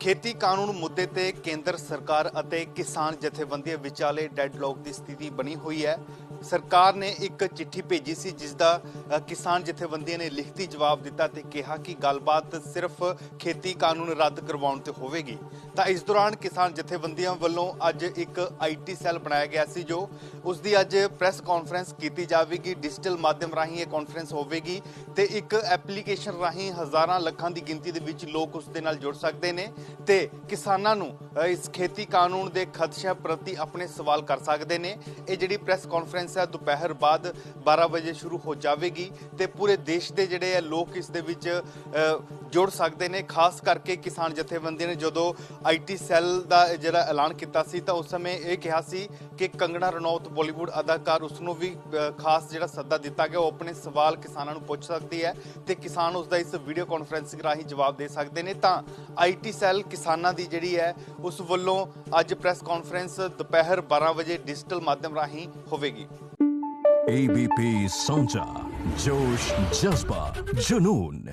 ਖੇਤੀ ਕਾਨੂੰਨ ਮੁੱਦੇ ਤੇ ਕੇਂਦਰ ਸਰਕਾਰ ਅਤੇ ਕਿਸਾਨ ਜਥੇਬੰਦੀਆਂ ਵਿਚਾਲੇ ਡੈਡਲੌਕ ਦੀ ਸਥਿਤੀ ਬਣੀ ਹੋਈ ਹੈ। ਸਰਕਾਰ ਨੇ ਇੱਕ ਚਿੱਠੀ ਭੇਜੀ ਸੀ ਜਿਸ ਦਾ ਕਿਸਾਨ ਜਥੇਬੰਦੀਆਂ ਨੇ ਲਿਖਤੀ ਜਵਾਬ ਦਿੱਤਾ ਤੇ ਕਿਹਾ ਕਿ ਗੱਲਬਾਤ ਸਿਰਫ ਖੇਤੀ ਕਾਨੂੰਨ ਰੱਦ ਕਰਵਾਉਣ ਤੇ ਹੋਵੇਗੀ। ਤਾਂ ਇਸ ਦੌਰਾਨ ਕਿਸਾਨ ਜਥੇਬੰਦੀਆਂ ਵੱਲੋਂ ਅੱਜ ਇੱਕ ਆਈਟੀ ਸੈੱਲ ਬਣਾਇਆ ਗਿਆ ਸੀ, ਜੋ ਉਸ ਦੀ ਅੱਜ ਪ੍ਰੈਸ ਕਾਨਫਰੰਸ ਕੀਤੀ ਜਾਵੇਗੀ। ਡਿਜੀਟਲ ਮਾਧਿਅਮ ਰਾਹੀਂ ਇਹ ਕਾਨਫਰੰਸ ਹੋਵੇਗੀ ਤੇ ਇੱਕ ਐਪਲੀਕੇਸ਼ਨ ਰਾਹੀਂ ਹਜ਼ਾਰਾਂ ਲੱਖਾਂ ਦੀ ਗਿਣਤੀ ਦੇ ਵਿੱਚ ਲੋਕ ਉਸ ਦੇ ਨਾਲ ਜੁੜ ਸਕਦੇ ਨੇ ਤੇ ਕਿਸਾਨਾਂ ਨੂੰ ਇਸ ਖੇਤੀ ਕਾਨੂੰਨ ਦੇ ਖਦਸ਼ਿਆਂ ਪ੍ਰਤੀ ਆਪਣੇ ਸਵਾਲ ਕਰ ਸਕਦੇ ਨੇ। ਇਹ ਜਿਹੜੀ ਪ੍ਰੈਸ ਕਾਨਫਰੰਸ ਹੈ ਦੁਪਹਿਰ ਬਾਅਦ 12 ਵਜੇ ਸ਼ੁਰੂ ਹੋ ਜਾਵੇਗੀ ਤੇ ਪੂਰੇ ਦੇਸ਼ ਦੇ ਜਿਹੜੇ ਹੈ ਲੋਕ ਇਸ ਦੇ ਵਿੱਚ ਜੁੜ ਸਕਦੇ ਨੇ, ਖਾਸ ਕਰਕੇ ਕਿਸਾਨ ਜਥੇਬੰਦੀਆਂ ਨੇ। ਜਦੋਂ ਆਈਟੀ ਸੈੱਲ ਦਾ ਜਿਹੜਾ ਐਲਾਨ ਕੀਤਾ ਸੀ ਤਾਂ ਉਸ ਸਮੇਂ ਇਹ ਕਿਹਾ ਸੀ ਕਿ ਕੰਗਣਾ ਰਣੌਤ ਬਾਲੀਵੁੱਡ ਅਦਾਕਾਰ ਉਸ ਨੂੰ ਵੀ ਖਾਸ ਜਿਹੜਾ ਸੱਦਾ ਦਿੱਤਾ ਗਿਆ, ਉਹ ਆਪਣੇ ਸਵਾਲ ਕਿਸਾਨਾਂ ਨੂੰ ਪੁੱਛ ਸਕਦੀ ਹੈ ਤੇ ਕਿਸਾਨ ਉਸ ਦਾ ਇਸ ਵੀਡੀਓ ਕਾਨਫਰੰਸਿੰਗ ਰਾਹੀਂ ਜਵਾਬ ਦੇ ਸਕਦੇ ਨੇ। ਤਾਂ ਆਈਟੀ ਸੈੱਲ ਕਿਸਾਨਾਂ ਦੀ ਜਿਹੜੀ ਹੈ, ਉਸ ਵੱਲੋਂ ਅੱਜ ਪ੍ਰੈਸ ਕਾਨਫਰੰਸ ਦੁਪਹਿਰ 12 ਵਜੇ ਡਿਜੀਟਲ ਮਾਧਿਅਮ ਰਾਹੀਂ ਹੋਵੇਗੀ। एबीपी साझा जोश जज्बा जुनून